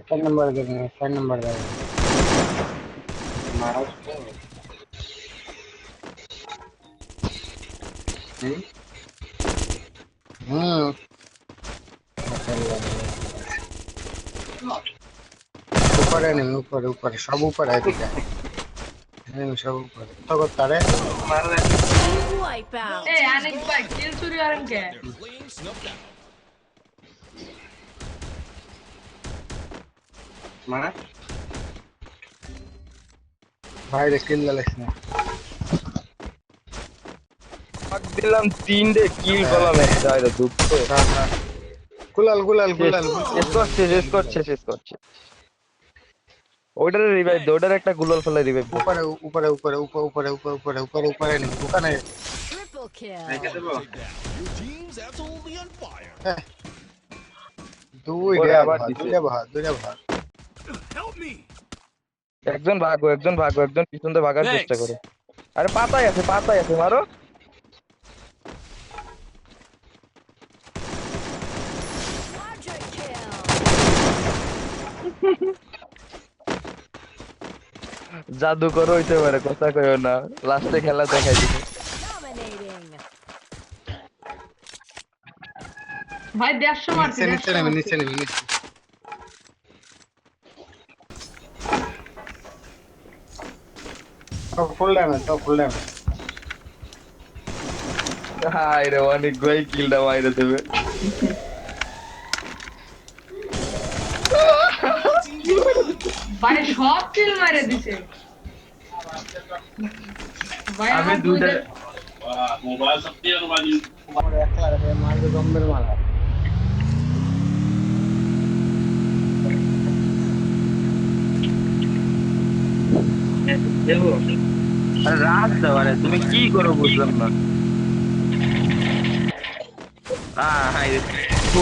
Sir number दे देंगे sir number दे देंगे। मारा उसको हम्म? हाँ। ऊपर है नहीं ऊपर ऊपर सब ऊपर है ठीक है। नहीं सब ऊपर तो को तारे मार दे ए आने के बाद किल चोरी आरंभ क्या মারা। বাইরে কিল লাগাইস না। দিলাম তিনটে কিল করলাম একটা হয়তো দুঃখ। গুলাল গুলাল গুলাল শেষ করছে শেষ করছে শেষ করছে। ওইটার রিভাইভ দে ওটার একটা গুলাল ফেলে রিভাইভ উপরে উপরে উপরে উপরে উপরে উপরে উপরে উপরে উপরে নেই দোকানে। Fire. দুই রে আবার দুইটা ভাত দুইটা ভাত. একজন ভাগো একজন ভাগো একজন পিছন দিয়ে ভাগার চেষ্টা করে। আরে পাতায় আছে পাতায় আছে মারো। জাদু করো হইতে পারে কথা কইও না। লাস্টে খেলা দেখাই দিবে. ভাই দেড়শো মারছি নিচে নেমে নিচে নেমে নিচে। ফুল ড্যামেজ তো ফুল ড্যামেজ হাই রে অনেক গই কিলটা মাইরে দেবে। ভাই সব কিল মেরে দিছে। ভাই আমি দুইটা দুইটা আমার একলা রে মারবে জম্বের মারা রাত দেওয়ারে তুমি কি করো বুঝলাম না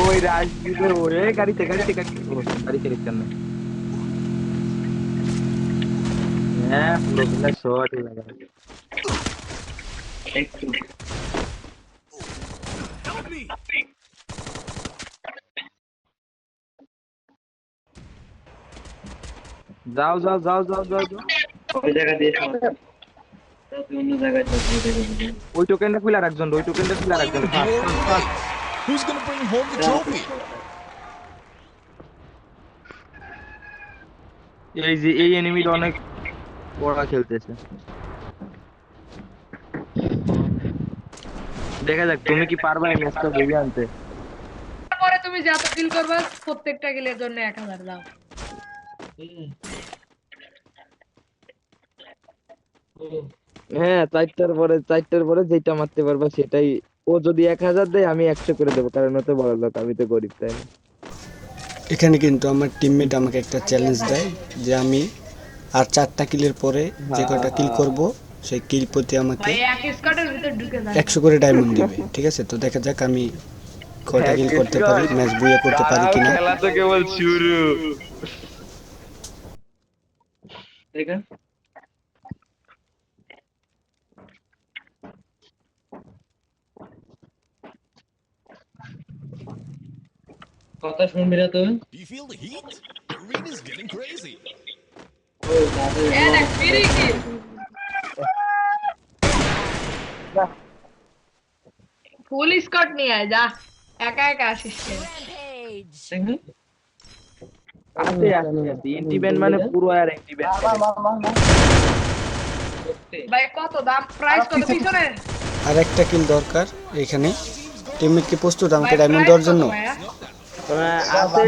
ওই রাজ দিলে ওরে গাড়িতে গাড়িতে গাড়িতে গাড়িতে লিখতে না হ্যাঁ পুরো পুরো শর্ট লাগা একটু जाओ जाओ जाओ जाओ जाओ जाओ ওই জায়গা দিয়ে সমস্যা তুই অন্য জায়গায় যাস, ওই জায়গায় যাস। ওই টোকেনটা খুলে রাখজন ওই টোকেনটা খুলে রাখজন Who's gonna bring home the trophy? এই যে এই এনিমিটা অনেক বড় খেলতেছে। দেখা যাক তুমি কি পারবা এই ম্যাচটা বেরিয়ে আনতে? পরে তুমি যত কিল করবে প্রত্যেকটা কিলের জন্য এক হাজার দাও। হ্যাঁ চারটার পরে চারটার পরে যেটা মারতে পারবা সেটাই। ও যদি এক হাজার দেয় আমি একশো করে দেবো কারণ ও তো বড় লোক আমি তো গরিব তাই না? এখানে কিন্তু আমার টিমমেট আমাকে একটা চ্যালেঞ্জ দেয় যে আমি আর চারটা কিলের পরে যে কয়টা কিল করব সেই কিল প্রতি আমাকে ভাই এক স্কোয়াডের ভিতর ঢুকে যায়। একশো করে ডায়মন্ড দিবে ঠিক আছে? তো দেখা যাক আমি কয়টা কিল করতে পারি ম্যাচ বুয়ে করতে পারি কিনা। খেলা তো কেবল শুরু। ঠিক কথা শুনবি না তুই? Do you feel the heat? The arena's getting crazy. দেখ ফ্রি ফুল স্কট নিয়ে আয় যা। একা একা আসিস Rampage. মানে পুরো আর ভাই কত দাম? প্রাইস কত পিছনে? আর একটা কিল দরকার এখানে। টিমমেট কি প্রস্তুত আমাকে ডায়মন্ড দেওয়ার জন্য? আছে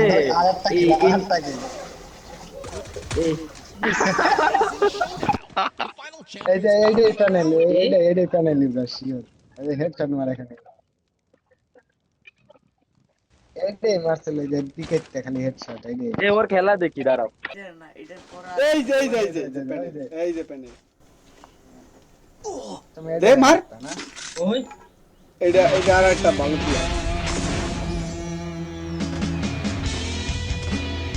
এখানে। হেডশট এইটাই ওর খেলা দেখি দাঁড়াও। এই তুমি মার। ওই। এটা এটা আর একটা বাংলা